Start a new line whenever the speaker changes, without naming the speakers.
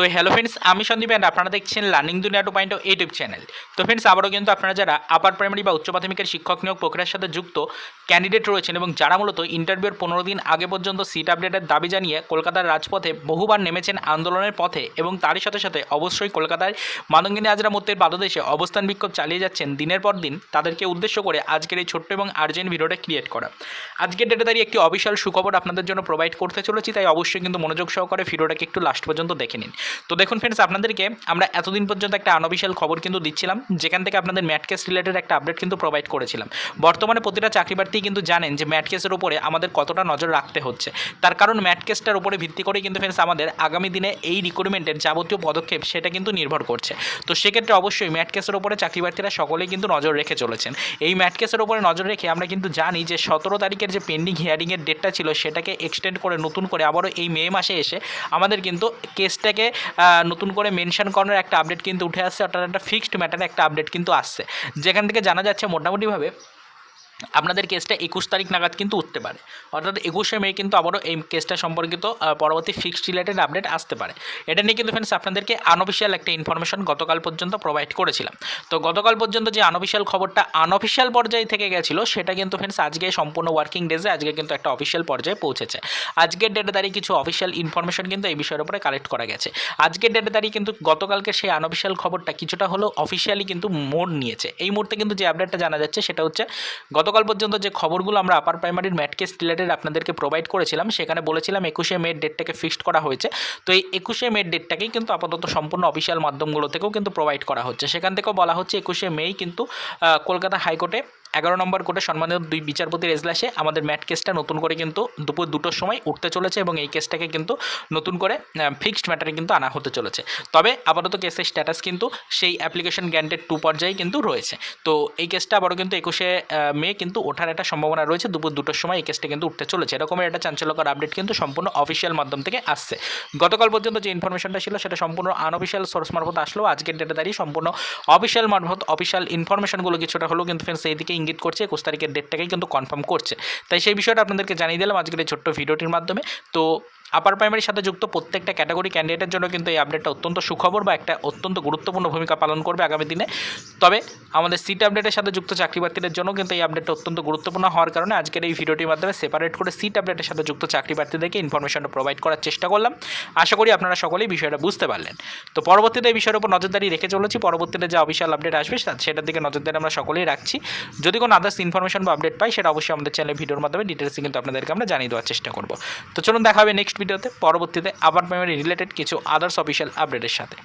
তো hello friends আমি Sandeep and আপনারা দেখছেন learning Duniya two point YouTube channel তো ফ্রেন্ডস আবারও কিন্তু আপনারা যারা আপার প্রাইমারি বা উচ্চ মাধ্যমিকের শিক্ষক নিয়োগ প্রক্রিয়ার সাথে যুক্ত ক্যান্ডিডেট রয়েছেন এবং যারা মূলত ইন্টারভিউর পনেরো দিন আগে পর্যন্ত সিট আপডেটের দাবি জানিয়ে কলকাতার রাজপথে বহুবার নেমেছেন আন্দোলনের পথে এবং তারই সাথে সাথে অবশ্যই কলকাতায় মাদঙ্গিনী আজরা মূর্তির পাদদেশে অবস্থান বিক্ষোভ চালিয়ে যাচ্ছেন। দিনের পর দিন তাদেরকে উদ্দেশ্য করে আজকের এই ছোট্ট এবং আর্জেন্ট ভিডিওটা ক্রিয়েট করা। আজকের ডেটে দাঁড়িয়ে একটি অফিসিয়াল সুখবর আপনাদের জন্য প্রোভাইড করতে চলেছি, তাই অবশ্যই কিন্তু মনোযোগ সহকারে ভিডিওটাকে একটু লাস্ট পর্যন্ত দেখে নিন। তো দেখুন ফ্রেন্ডস আপনাদেরকে আমরা এতদিন পর্যন্ত একটা আনঅফিসিয়াল খবর কিন্তু দিচ্ছিলাম, যেখান থেকে আপনাদের ম্যাট কেস রিলেটেড একটা আপডেট কিন্তু প্রোভাইড করেছিলাম। বর্তমানে প্রতিটা চাকরি প্রার্থী কিন্তু জানেন যে ম্যাট কেসের উপরে আমাদের কতটা নজর রাখতে হচ্ছে। তার কারণ ম্যাট কেসটার উপরে ভিত্তি করে কিন্তু ফ্রেন্ডস আমাদের আগামী দিনে এই রিক্রুটমেন্টের যাবতীয় পদক্ষেপ সেটা কিন্তু নির্ভর করছে। তো সেক্ষেত্রে অবশ্যই ম্যাট কেসের উপরে চাকরি প্রার্থীরা সকলেই কিন্তু নজর রেখে চলেছেন। এই ম্যাট কেসের উপরে নজর রেখে আমরা কিন্তু জানি যে সতেরো তারিখের যে পেন্ডিং হিয়ারিংয়ের ডেটটা ছিল, সেটাকে এক্সটেন্ড করে, নতুন করে আবারও এই মে মাসে এসে আমাদের কিন্তু কেসটাকে নতুন করে মেনশন করানোর একটা আপডেট কিন্তু উঠে আসছে, অর্থাৎ একটা ফিক্সড ম্যাটারে একটা আপডেট কিন্তু আসছে। যেখান থেকে জানা যাচ্ছে, মোটামুটিভাবে আপনাদের কেসটা একুশ তারিখ নাগাদ কিন্তু উঠতে পারে। অর্থাৎ একুশে মে কিন্তু আবারও এই কেসটা সম্পর্কিত পরবর্তী ফিক্সড রিলেটেড আপডেট আসতে পারে। এটা নিয়ে কিন্তু ফ্রেন্ডস আপনাদেরকে আনঅফিসিয়াল একটা ইনফরমেশন গতকাল পর্যন্ত প্রোভাইড করেছিলাম। তো গতকাল পর্যন্ত যে আনঅফিসিয়াল খবরটা আনঅফিসিয়াল পর্যায়ে থেকে গেছিল, সেটা কিন্তু ফ্রেন্ডস আজকে সম্পূর্ণ ওয়ার্কিং ডেজে আজকে কিন্তু একটা অফিসিয়াল পর্যায়ে পৌঁছেছে। আজকের ডেটে দাঁড়িয়ে কিছু অফিসিয়াল ইনফরমেশন কিন্তু এই বিষয়ের উপরে কালেক্ট করা গেছে। আজকের ডেটে দাঁড়িয়ে কিন্তু গতকালকে সেই আনঅফিসিয়াল খবরটা কিছুটা হলেও অফিসিয়ালি কিন্তু মোড় নিয়েছে। এই মুহূর্তে কিন্তু যে আপডেটটা জানা যাচ্ছে, সেটা হচ্ছে গতকাল পর্যন্ত যে খবরগুলো আমরা আপার প্রাইমারির ম্যাটকেস রিলেটেড আপনাদেরকে প্রোভাইড করেছিলাম, সেখানে বলেছিলাম একুশে মে ডেটটাকে ফিক্সড করা হয়েছে। তো এই একুশে মে ডেটটাকেই কিন্তু আপাতত সম্পূর্ণ অফিসিয়াল মাধ্যমগুলো থেকেও কিন্তু প্রোভাইড করা হচ্ছে। সেখান থেকেও বলা হচ্ছে একুশে মেই কিন্তু কলকাতা হাইকোর্টে এগারো নম্বর কোর্টে সম্মানিত দুই বিচারপতির এজলাসে আমাদের ম্যাট কেসটা নতুন করে কিন্তু দুপুর দুটোর সময় উঠতে চলেছে এবং এই কেসটাকে কিন্তু নতুন করে ফিক্সড ম্যাটারে কিন্তু আনা হতে চলেছে। তবে আপাতত কেসের স্ট্যাটাস কিন্তু সেই অ্যাপ্লিকেশন গ্যান্টেড টু পর্যায়ে কিন্তু রয়েছে। তো এই কেসটা আবারও কিন্তু একুশে মে কিন্তু ওঠার একটা সম্ভাবনা রয়েছে। দুপুর দুটোর সময় এই কেসটা কিন্তু উঠতে চলেছে। এরকমের একটা চাঞ্চল্যকর আপডেট কিন্তু সম্পূর্ণ অফিসিয়াল মাধ্যম থেকে আসছে। গতকাল পর্যন্ত যে ইনফরমেশনটা ছিল সেটা সম্পূর্ণ আনঅফিসিয়াল সোর্স মারফত আসলেও আজকের ডেটে দাঁড়িয়ে সম্পূর্ণ অফিসিয়াল মারফত অফিসিয়াল ইনফরমেশনগুলো কিছুটা হলেও কিন্তু ফ্রেন্ডস এই দিকে ইঙ্গিত করছে, একুশ তারিখের ডেটটাকেই কিন্তু কনফার্ম করছে। তাই সেই বিষয়টা আপনাদেরকে জানিয়ে দিলাম আজকের এই ছোট্ট ভিডিওটির মাধ্যমে। তো আপার প্রাইমারির সাথে যুক্ত প্রত্যেকটা ক্যাটাগরি ক্যান্ডিডেটের জন্য কিন্তু এই আপডেটটা অত্যন্ত সুখবর বা একটা অত্যন্ত গুরুত্বপূর্ণ ভূমিকা পালন করবে আগামী দিনে। তবে আমাদের সিট আপডেটের সাথে যুক্ত চাকরি প্রার্থীদের জন্য কিন্তু এই আপডেটটা অত্যন্ত গুরুত্বপূর্ণ হওয়ার কারণে আজকের এই ভিডিওটির মাধ্যমে সেপারেট করে সিট আপডেটের সাথে যুক্ত চাকরি প্রার্থীদেরকে ইনফরমেশনটা প্রোভাইড করার চেষ্টা করলাম। আশা করি আপনারা সকলেই বিষয়টা বুঝতে পারলেন। তো পরবর্তীতে এই বিষয়ের উপর নজরদারি রেখে চলেছি। পরবর্তীতে যে অফিসিয়াল আপডেট আসবে সেটার দিকে নজরদারি আমরা সকলেই রাখছি। যদি কোনো আদার্স ইনফরমেশন বা আপডেট পাই, সেটা অবশ্যই আমাদের চ্যানেল ভিডিওর মাধ্যমে ডিটেলসে কিন্তু আপনাদেরকে আমরা জানিয়ে দেওয়ার চেষ্টা করব। তো চলুন দেখা হবে নেক্সট ভিডিওতে পরবর্তীতে আবার প্রাইমারি রিলেটেড কিছু আদার্স অফিসিয়াল আপডেটের সাথে।